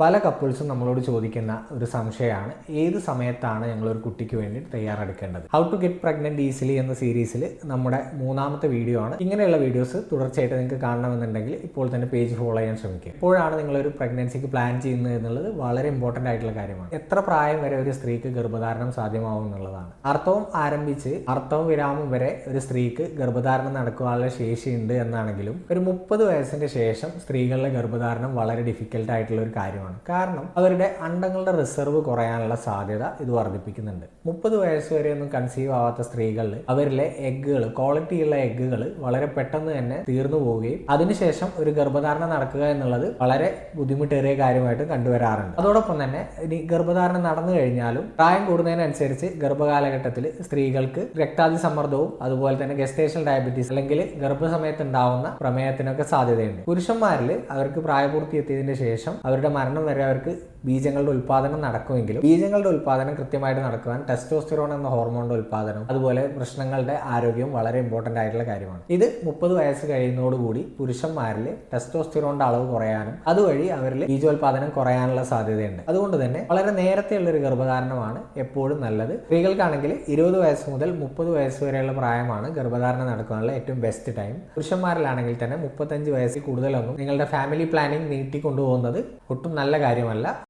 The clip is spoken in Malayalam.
പല കപ്പിൾസും നമ്മളോട് ചോദിക്കുന്ന ഒരു സംശയമാണ്. ഏത് സമയത്താണ് ഞങ്ങൾ ഒരു കുട്ടിക്ക് വേണ്ടി തയ്യാറെടുക്കേണ്ടത്? How to get pregnant easily എന്ന സീരീസിൽ നമ്മുടെ മൂന്നാമത്തെ വീഡിയോ ആണ്. ഇങ്ങനെയുള്ള വീഡിയോസ് തുടർച്ചയായിട്ട് നിങ്ങൾക്ക് കാണണമെന്നുണ്ടെങ്കിൽ ഇപ്പോൾ തന്നെ പേജ് ഫോളോ ചെയ്യാൻ ശ്രമിക്കുക. എപ്പോഴാണ് ഒരു പ്രഗ്നൻസിക്ക് പ്ലാൻ ചെയ്യുന്നത് എന്നുള്ളത് വളരെ ഇമ്പോർട്ടന്റ് ആയിട്ടുള്ള കാര്യമാണ്. എത്ര പ്രായം വരെ ഒരു സ്ത്രീക്ക് ഗർഭധാരണം സാധ്യമാവും എന്നുള്ളതാണ്. അർത്ഥവും ആരംഭിച്ച് അർത്ഥവും വിരാമം വരെ ഒരു സ്ത്രീക്ക് ഗർഭധാരണം നടക്കുവാനുള്ള ശേഷിയുണ്ട് എന്നാണെങ്കിലും ഒരു മുപ്പത് വയസ്സിന്റെ ശേഷം സ്ത്രീകളുടെ ഗർഭധാരണം വളരെ ഡിഫിക്കൽട്ട് ആയിട്ടുള്ള ഒരു കാര്യമാണ്. കാരണം അവരുടെ അണ്ടങ്ങളുടെ റിസർവ് കുറയാനുള്ള സാധ്യത ഇത് വർദ്ധിപ്പിക്കുന്നുണ്ട്. മുപ്പത് വയസ്സ് വരെ ഒന്നും കൺസീവ് ആവാത്ത സ്ത്രീകളിൽ അവരിലെ എഗ്ഗുകൾ ക്വാളിറ്റിയുള്ള എഗ്ഗുകൾ വളരെ പെട്ടെന്ന് തന്നെ തീർന്നു പോവുകയും അതിനുശേഷം ഒരു ഗർഭധാരണം നടക്കുക എന്നുള്ളത് വളരെ ബുദ്ധിമുട്ടേറിയ കാര്യമായിട്ട് കണ്ടുവരാറുണ്ട്. അതോടൊപ്പം തന്നെ ഇനി ഗർഭധാരണം നടന്നു കഴിഞ്ഞാലും പ്രായം കൂടുന്നതിനനുസരിച്ച് ഗർഭകാലഘട്ടത്തിൽ സ്ത്രീകൾക്ക് രക്താതി സമ്മർദ്ദവും അതുപോലെ തന്നെ ഗസ്റ്റേഷൻ ഡയബറ്റീസ് അല്ലെങ്കിൽ ഗർഭസമയത്ത് ഉണ്ടാവുന്ന പ്രമേയത്തിനൊക്കെ സാധ്യതയുണ്ട്. പുരുഷന്മാരിൽ അവർക്ക് പ്രായപൂർത്തി എത്തിയതിനു ശേഷം അവരുടെ മരണം വരെ അവർക്ക് ബീജങ്ങളുടെ ഉൽപ്പാദനം നടക്കുമെങ്കിലും ബീജങ്ങളുടെ ഉൽപ്പാദനം കൃത്യമായിട്ട് നടക്കുവാൻ ടെസ്റ്റോസ്റ്റിറോൺ എന്ന ഹോർമോണിന്റെ ഉൽപ്പാദനം അതുപോലെ പ്രശ്നങ്ങളുടെ ആരോഗ്യവും വളരെ ഇമ്പോർട്ടന്റ് ആയിട്ടുള്ള കാര്യമാണ്. ഇത് മുപ്പത് വയസ്സ് കഴിയുന്നതോടുകൂടി പുരുഷന്മാരിൽ ടെസ്റ്റോസ്റ്റിറോണിന്റെ അളവ് കുറയാനും അതുവഴി അവരിൽ ബീജോൽപാദനം കുറയാനുള്ള സാധ്യതയുണ്ട്. അതുകൊണ്ട് തന്നെ വളരെ നേരത്തെയുള്ള ഒരു ഗർഭധാരണമാണ് എപ്പോഴും നല്ലത്. സ്ത്രീകൾക്കാണെങ്കിൽ ഇരുപത് വയസ്സ് മുതൽ മുപ്പത് വയസ്സ് വരെയുള്ള പ്രായമാണ് ഗർഭധാരണം നടക്കാനുള്ള ഏറ്റവും ബെസ്റ്റ് ടൈം പുരുഷന്മാരിലാണെങ്കിൽ തന്നെ മുപ്പത്തഞ്ച് വയസ്സിൽ കൂടുതലൊന്നും നിങ്ങളുടെ ഫാമിലി പ്ലാനിങ് നീട്ടിക്കൊണ്ടുപോകുന്നത് ഒട്ടും നല്ല കാര്യമല്ല.